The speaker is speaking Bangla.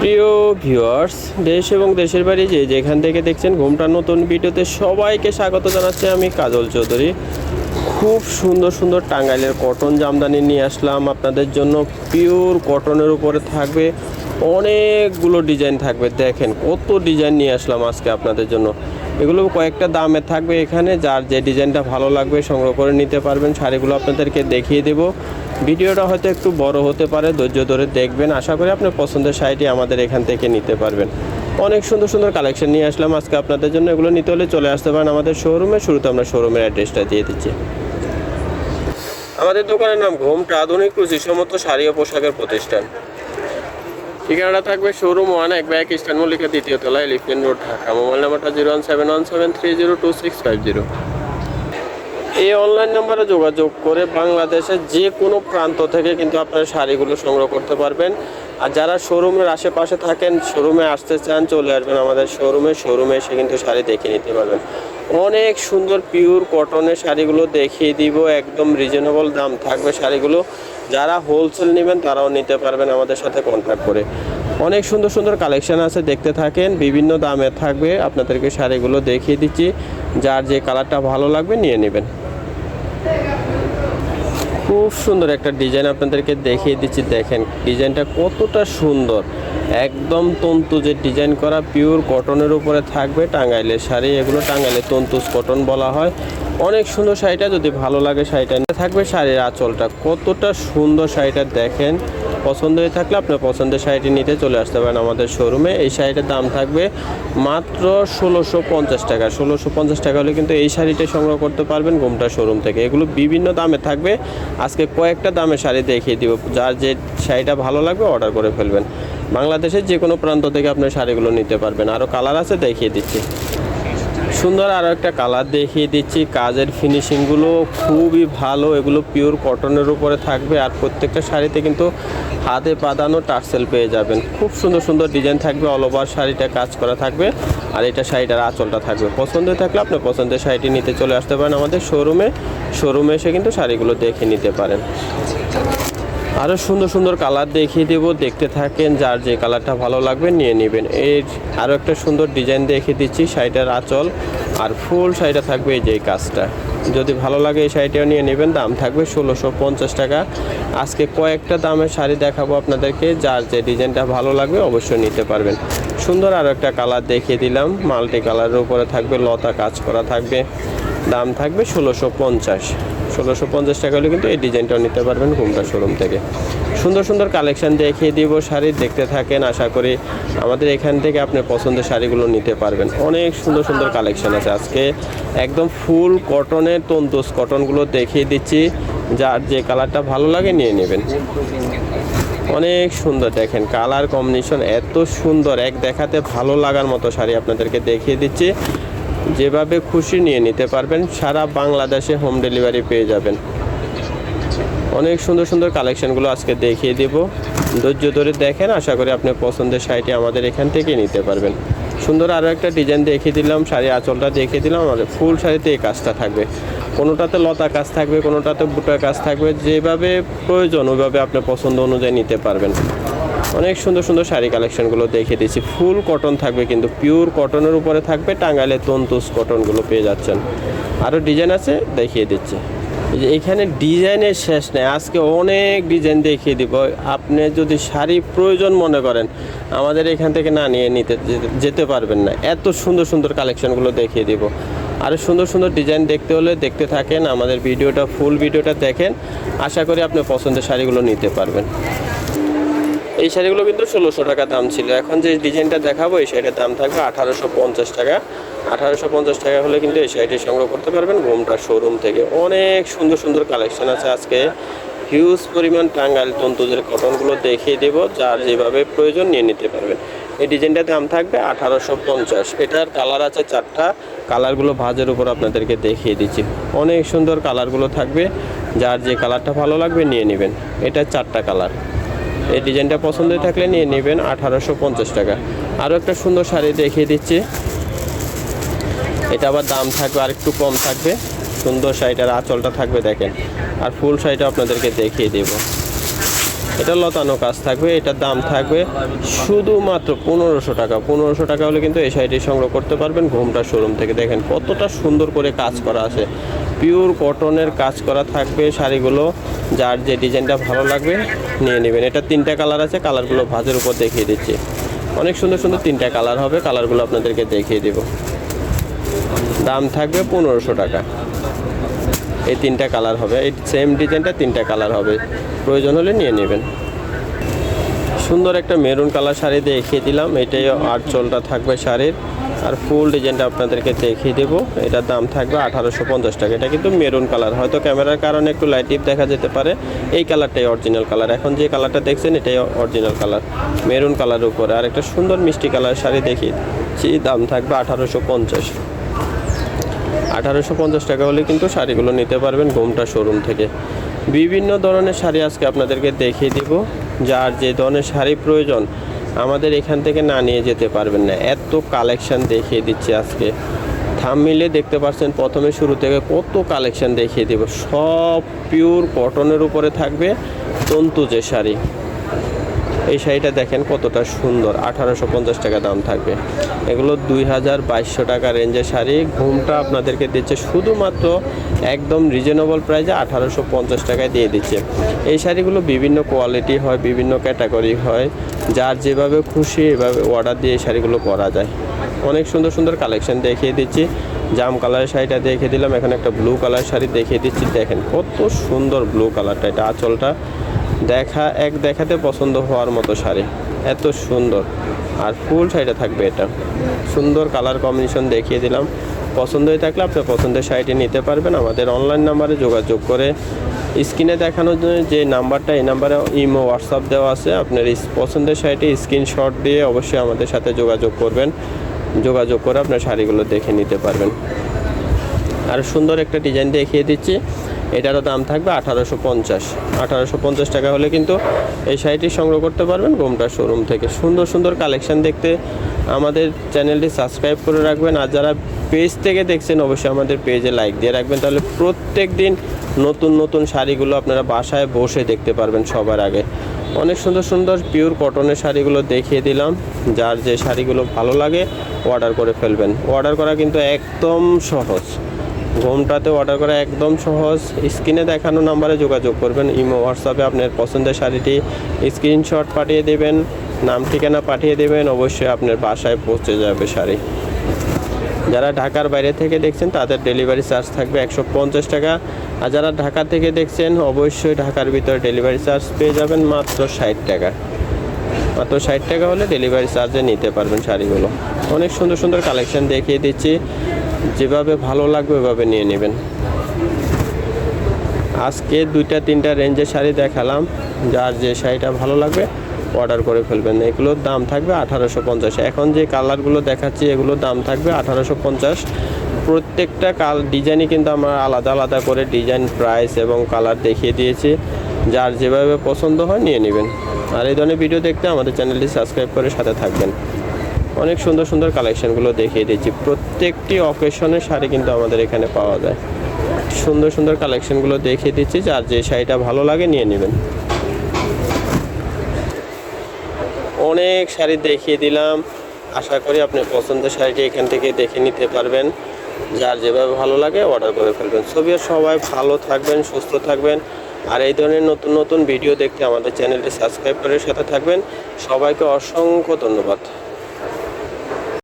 প্রিয় ভিউয়ার্স দেশ এবং দেশের বাড়ি যে যেখান থেকে দেখছেন ঘুমটা নতুন ভিডিওতে সবাইকে স্বাগত জানাচ্ছি আমি কাজল চৌধুরী। খুব সুন্দর সুন্দর টাঙ্গাইলের কটন জামদানি নিয়ে আসলাম। আপনাদের জন্য পিওর কটনের উপরে থাকবে অনেকগুলো ডিজাইন থাকবে। দেখেন কত ডিজাইন নিয়ে আসলাম আজকে আপনাদের জন্য। এগুলো কয়েকটা দামে থাকবে এখানে। যার যে ডিজাইনটা ভালো লাগবে সংগ্রহ করে নিতে পারবেন। শাড়িগুলো আপনাদেরকে দেখিয়ে দেব। ভিডিওটা হয়তো একটু বড় হতে পারে, ধৈর্য ধরে দেখবেন। আশা করি আপনার পছন্দের শাড়িটি আমাদের এখান থেকে নিতে পারবেন। অনেক সুন্দর সুন্দর কালেকশন নিয়ে আসলাম আজকে আপনাদের জন্য। এগুলো নিতে হলে চলে আসতে পারেন আমাদের শোরুমে শুরুতে আমরা শোরুমের অ্যাড্রেসটা দিয়ে দিচ্ছি। আমাদের দোকানের নাম ঘোমটা আধুনিক রুচিসম্মত শাড়ি ও পোশাকের প্রতিষ্ঠান। ঠিকানাটা থাকবে শোরুম ওয়ান এক ব্যাগ ইস্টার্ন মল্লিকা দ্বিতীয় তলায় এলিফেন্ট রোড, ঢাকা। মোবাইল নাম্বারটা zero one seven one seven three zero two six five zero এই অনলাইন নাম্বারে যোগাযোগ করে বাংলাদেশের যে কোনো প্রান্ত থেকে কিন্তু আপনারা শাড়িগুলো সংগ্রহ করতে পারবেন। আর যারা শোরুমের আশেপাশে থাকেন শোরুমে আসতে চান, চলে আসবেন আমাদের শোরুমে শোরুমে এসে কিন্তু শাড়ি দেখে নিতে পারবেন। অনেক সুন্দর পিওর কটনের শাড়িগুলো দেখিয়ে দিব, একদম রিজনেবল দাম থাকবে শাড়িগুলো। যারা হোলসেল নেবেন, তারাও নিতে পারবেন আমাদের সাথে কন্ট্যাক্ট করে। অনেক সুন্দর সুন্দর কালেকশান আছে, দেখতে থাকেন, বিভিন্ন দামে থাকবে, আপনাদেরকে শাড়িগুলো দেখিয়ে দিচ্ছি, যার যে কালারটা ভালো লাগবে নিয়ে নেবেন। খুব সুন্দর একটা ডিজাইন আপনাদেরকে দেখিয়ে দিচ্ছি, দেখেন ডিজাইনটা কতটা সুন্দর। একদম তন্তু যে ডিজাইন করা, পিওর কটনের উপরে থাকবে টাঙ্গাইলের শাড়ি, এগুলো টাঙ্গাইলের তন্তুস কটন বলা হয়। অনেক সুন্দর শাড়িটা, যদি ভালো লাগে শাড়িটা থাকবে শাড়ির আঁচলটা। কতটা সুন্দর শাড়িটা, দেখেন। পছন্দ হয়ে থাকলে আপনার পছন্দের শাড়িটি নিতে চলে আসতে পারেন আমাদের শোরুমে এই শাড়িটার দাম থাকবে মাত্র ষোলোশো পঞ্চাশ টাকা। ষোলোশো পঞ্চাশ টাকা হলে কিন্তু এই শাড়িটা সংগ্রহ করতে পারবেন গোমটা শোরুম থেকে। এগুলো বিভিন্ন দামে থাকবে। আজকে কয়েকটা দামে শাড়ি দেখিয়ে দিব। যার যে শাড়িটা ভালো লাগবে অর্ডার করে ফেলবেন। বাংলাদেশের যে কোনো প্রান্ত থেকে আপনার শাড়িগুলো নিতে পারবেন। আরও কালার আছে দেখিয়ে দিচ্ছি। সুন্দর আরও একটা কালার দেখিয়ে দিচ্ছি। কাজের ফিনিশিংগুলো খুবই ভালো। এগুলো পিওর কটনের উপরে থাকবে। আর প্রত্যেকটা শাড়িতে কিন্তু হাতে পাদানো টার্সেল পেয়ে যাবেন। খুব সুন্দর সুন্দর ডিজাইন থাকবে অল ওভার শাড়িটা কাজ করা থাকবে। আর এটা শাড়িটার আঁচলটা থাকবে। পছন্দ থাকলে আপনার পছন্দের শাড়িটি নিতে চলে আসতে পারেন আমাদের শোরুমে শোরুমে এসে কিন্তু শাড়িগুলো দেখে নিতে পারেন। আরও সুন্দর সুন্দর কালার দেখিয়ে দেব। দেখতে থাকেন, যার যে কালারটা ভালো লাগবে নিয়ে নেবেন। এর আরও একটা সুন্দর ডিজাইন দেখিয়ে দিচ্ছি শাড়িটার আঁচল। আর ফুল শাড়িটা থাকবে এই যে এই কাজটা। যদি ভালো লাগে এই শাড়িটাও নিয়ে নেবেন, দাম থাকবে ষোলোশো পঞ্চাশ টাকা। আজকে কয়েকটা দামের শাড়ি দেখাবো আপনাদেরকে, যার যে ডিজাইনটা ভালো লাগবে অবশ্যই নিতে পারবেন। সুন্দর আরও একটা কালার দেখিয়ে দিলাম, মাল্টি কালারের উপরে থাকবে, লতা কাজ করা থাকবে। দাম থাকবে ষোলোশো পঞ্চাশ। ষোলোশো পঞ্চাশ টাকা হলে কিন্তু এই ডিজাইনটাও নিতে পারবেন ঘুমটা শোরুম থেকে। সুন্দর সুন্দর কালেকশান দেখিয়ে দিব শাড়ি, দেখতে থাকেন, আশা করি আমাদের এখান থেকে আপনি পছন্দের শাড়িগুলো নিতে পারবেন। অনেক সুন্দর সুন্দর কালেকশান আছে। আজকে একদম ফুল কটনের তন্তুস কটনগুলো দেখিয়ে দিচ্ছি। যার যে কালারটা ভালো লাগে নিয়ে নেবেন। অনেক সুন্দর দেখেন কালার কম্বিনেশন এত সুন্দর। এক দেখাতে ভালো লাগার মতো শাড়ি আপনাদেরকে দেখিয়ে দিচ্ছি। যেভাবে খুশি নিয়ে নিতে পারবেন, সারা বাংলাদেশে হোম ডেলিভারি পেয়ে যাবেন। অনেক সুন্দর সুন্দর কালেকশনগুলো আজকে দেখিয়ে দেব। ধৈর্য ধরে দেখেন, আশা করি আপনার পছন্দের শাড়িটি আমাদের এখান থেকে নিতে পারবেন। সুন্দর আরও একটা ডিজাইন দেখিয়ে দিলাম শাড়ি আঁচলটা দেখিয়ে দিলাম, আমাদের ফুল শাড়িতে এই কাজটা থাকবে। কোনোটাতে লতা কাজ থাকবে, কোনোটাতে বুটা কাজ থাকবে, যেভাবে প্রয়োজন ওইভাবে আপনার পছন্দ অনুযায়ী নিতে পারবেন। অনেক সুন্দর সুন্দর শাড়ি কালেকশনগুলো দেখিয়ে দিচ্ছি ফুল কটন থাকবে কিন্তু পিওর কটনের উপরে থাকবে, টাঙ্গাইলে তন্তুস কটনগুলো পেয়ে যাচ্ছেন। আরও ডিজাইন আছে, দেখিয়ে দিচ্ছি। যে এখানে ডিজাইনের শেষ নেই, আজকে অনেক ডিজাইন দেখিয়ে দিব। আপনি যদি শাড়ি প্রয়োজন মনে করেন, আমাদের এখান থেকে না নিয়ে নিতে যেতে পারবেন না। এত সুন্দর সুন্দর কালেকশনগুলো দেখিয়ে দিব। আরও সুন্দর সুন্দর ডিজাইন দেখতে হলে দেখতে থাকেন, আমাদের ভিডিওটা ফুল ভিডিওটা দেখেন। আশা করি আপনি পছন্দের শাড়িগুলো নিতে পারবেন। এই শাড়িগুলো কিন্তু ষোলোশো টাকা দাম ছিল। এখন যে ডিজাইনটা দেখাবো, এই শাড়িটার দাম থাকবে আঠারোশো পঞ্চাশ টাকা। আঠারোশো পঞ্চাশ টাকা হলে কিন্তু এই শাড়িটি সংগ্রহ করতে পারবেন ঘুমটা শোরুম থেকে। অনেক সুন্দর সুন্দর কালেকশন আছে আজকে। হিউজ পরিমাণ টাঙ্গাইল তন্তুদের কটনগুলো দেখিয়ে দেব, যার যেভাবে প্রয়োজন নিয়ে নিতে পারবেন। এই ডিজাইনটার দাম থাকবে আঠারোশো পঞ্চাশ। এটার কালার আছে চারটা। কালারগুলো ভাজের উপর আপনাদেরকে দেখিয়ে দিচ্ছি। অনেক সুন্দর কালারগুলো থাকবে। যার যে কালারটা ভালো লাগবে নিয়ে নেবেন। এটা চারটা কালার এই ডিজাইনটা পছন্দ থাকলে নিয়ে নেবেন আঠারোশো পঞ্চাশ টাকা। আরও একটা সুন্দর শাড়ি দেখিয়ে দিচ্ছি। এটা আবার দাম থাকবে আর একটু কম থাকবে। সুন্দর শাড়িটার আঁচলটা থাকবে দেখেন। আর ফুল শাড়িটা আপনাদেরকে দেখিয়ে দেব। এটা লতানো কাজ থাকবে, এটার দাম থাকবে শুধুমাত্র পনেরোশো টাকা। পনেরোশো টাকা হলে কিন্তু এই শাড়িটি সংগ্রহ করতে পারবেন ঘুমটা শোরুম থেকে। দেখেন কতটা সুন্দর করে কাজ করা আছে। পিওর কটনের কাজ করা থাকবে শাড়িগুলো, যার যে ডিজাইনটা ভালো লাগবে নিয়ে নেবেন। এটা তিনটা কালার আছে, কালারগুলো ভাজের উপর দেখিয়ে দিচ্ছি। অনেক সুন্দর সুন্দর তিনটা কালার হবে, কালারগুলো আপনাদেরকে দেখিয়ে দেব। দাম থাকবে পনেরোশো টাকা। এই তিনটা কালার হবে, এই সেম ডিজাইনটা তিনটা কালার হবে। প্রয়োজন হলে নিয়ে নেবেন। সুন্দর একটা মেরুন কালার শাড়ি দেখিয়ে দিলাম, এটাই আটচলটা থাকবে শাড়ির। আর ফুল ডিজাইনটা আপনাদেরকে দেখিয়ে দেবো। এটার দাম থাকবে আঠারোশো পঞ্চাশ টাকা। এটা কিন্তু মেরুন কালার। হয়তো ক্যামেরার কারণে একটু লাইট ডিপ দেখা যেতে পারে। এই কালারটাই অরিজিনাল কালার। এখন যে কালারটা দেখছেন, এটাই অরিজিনাল কালার। মেরুন কালার উপরে। আর একটা সুন্দর মিষ্টি কালার শাড়ি দেখিয়েছি দাম থাকবে আঠারোশো পঞ্চাশ। আঠারোশো পঞ্চাশ টাকা হলে কিন্তু শাড়িগুলো নিতে পারবেন ঘুমটা শোরুম থেকে। বিভিন্ন ধরনের শাড়ি আজকে আপনাদেরকে দেখিয়ে দিব। যার যে ধরনের শাড়ি প্রয়োজন আমাদের এখান থেকে না নিয়ে যেতে পারবেন না। এত কালেকশান দেখিয়ে দিচ্ছি আজকে। থাম মিলে দেখতে পাচ্ছেন প্রথমে শুরু থেকে কত কালেকশন দেখিয়ে দেব। সব পিওর কটনের উপরে থাকবে তন্তু যে শাড়ি। এই শাড়িটা দেখেন কতটা সুন্দর, আঠারোশো পঞ্চাশ টাকা দাম থাকবে। এগুলো দুই হাজার বাইশশো টাকা রেঞ্জের শাড়ি, ঘুমটা আপনাদেরকে দিচ্ছে শুধুমাত্র একদম রিজনেবল প্রাইসে আঠারোশো পঞ্চাশ টাকায় দিয়ে দিচ্ছে। এই শাড়িগুলো বিভিন্ন কোয়ালিটি হয়, বিভিন্ন ক্যাটাগরি হয়, যার যেভাবে খুশি এভাবে অর্ডার দিয়ে এই শাড়িগুলো করা যায়। অনেক সুন্দর সুন্দর কালেকশন দেখিয়ে দিচ্ছি। জাম কালারের শাড়িটা দেখে দিলাম, এখানে একটা ব্লু কালার শাড়ি দেখিয়ে দিচ্ছি। দেখেন কত সুন্দর ব্লু কালারটা এটা আঁচলটা। দেখা, এক দেখাতে পছন্দ হওয়ার মতো শাড়ি। এত সুন্দর। আর ফুল শাড়িটা থাকবে এটা। সুন্দর কালার কম্বিনেশন দেখিয়ে দিলাম। পছন্দ হয়ে থাকলে আপনার পছন্দের শাড়িটি নিতে পারবেন। আমাদের অনলাইন নাম্বারে যোগাযোগ করে স্ক্রিনে দেখানোর জন্য যে নাম্বারটা, এই নাম্বারে ইমো হোয়াটসঅ্যাপ দেওয়া আছে। আপনার পছন্দের শাড়িটি স্ক্রিনশট দিয়ে অবশ্যই আমাদের সাথে যোগাযোগ করবেন। যোগাযোগ করে আপনার শাড়িগুলো দেখে নিতে পারবেন। আর সুন্দর একটা ডিজাইন দেখিয়ে দিচ্ছি। এটারও দাম থাকবে আঠারোশো পঞ্চাশ। আঠারোশো পঞ্চাশ টাকা হলে কিন্তু এই শাড়িটি সংগ্রহ করতে পারবেন গোমটা শোরুম থেকে। সুন্দর সুন্দর কালেকশান দেখতে আমাদের চ্যানেলটি সাবস্ক্রাইব করে রাখবেন। আর যারা পেজ থেকে দেখছেন, অবশ্যই আমাদের পেজে লাইক দিয়ে রাখবেন। তাহলে প্রত্যেক দিন নতুন নতুন শাড়িগুলো আপনারা বাসায় বসে দেখতে পারবেন সবার আগে। অনেক সুন্দর সুন্দর পিওর কটনের শাড়িগুলো দেখিয়ে দিলাম। যার যে শাড়িগুলো ভালো লাগে অর্ডার করে ফেলবেন। অর্ডার করা কিন্তু একদম সহজ। ঘুমটাতে অর্ডার করা একদম সহজ। স্ক্রিনে দেখানো নাম্বারে যোগাযোগ করবেন, ইমো হোয়াটসঅ্যাপে আপনার পছন্দের শাড়িটি স্ক্রিনশট পাঠিয়ে দেবেন, নাম, ঠিকানা পাঠিয়ে দেবেন, অবশ্যই আপনার বাসায় পৌঁছে যাবে শাড়ি। যারা ঢাকার বাইরে থেকে দেখছেন, তাদের ডেলিভারি চার্জ থাকবে একশো পঞ্চাশ টাকা। আর যারা ঢাকা থেকে দেখছেন, অবশ্যই ঢাকার ভিতরে ডেলিভারি চার্জ পেয়ে যাবেন মাত্র ষাট টাকা। মাত্র ষাট টাকা হলে ডেলিভারি চার্জে নিতে পারবেন শাড়িগুলো। অনেক সুন্দর সুন্দর কালেকশন দেখিয়ে দিচ্ছি। যেভাবে ভালো লাগবে ওইভাবে নিয়ে নেবেন। আজকে দুইটা, তিনটা রেঞ্জের শাড়ি দেখালাম, যার যে শাড়িটা ভালো লাগবে অর্ডার করে ফেলবেন। এগুলোর দাম থাকবে আঠারোশো পঞ্চাশ। এখন যে কালারগুলো দেখাচ্ছি, এগুলোর দাম থাকবে আঠারোশো পঞ্চাশ। প্রত্যেকটা কাল ডিজাইনই কিন্তু আমরা আলাদা আলাদা করে ডিজাইন প্রাইস এবং কালার দেখিয়ে দিয়েছি। যার যেভাবে পছন্দ হয় নিয়ে নেবেন। আর এই ধরনের ভিডিও দেখতে আমাদের চ্যানেলটি সাবস্ক্রাইব করে সাথে থাকবেন। অনেক সুন্দর সুন্দর কালেকশনগুলো দেখিয়ে দিচ্ছি। প্রত্যেকটি অকেশনের শাড়ি কিন্তু আমাদের এখানে পাওয়া যায়। সুন্দর সুন্দর কালেকশনগুলো দেখিয়ে দিচ্ছি, যার যে শাড়িটা ভালো লাগে নিয়ে নেবেন। অনেক শাড়ি দেখিয়ে দিলাম। আশা করি আপনি পছন্দের শাড়িটি এখান থেকে দেখে নিতে পারবেন। যার যেভাবে ভালো লাগে অর্ডার করে ফেলবেন। ছবি সবাই ভালো থাকবেন, সুস্থ থাকবেন। আর এই ধরনের নতুন নতুন ভিডিও দেখতে আমাদের চ্যানেলটি সাবস্ক্রাইব করে সাথে থাকবেন। সবাইকে অসংখ্য ধন্যবাদ।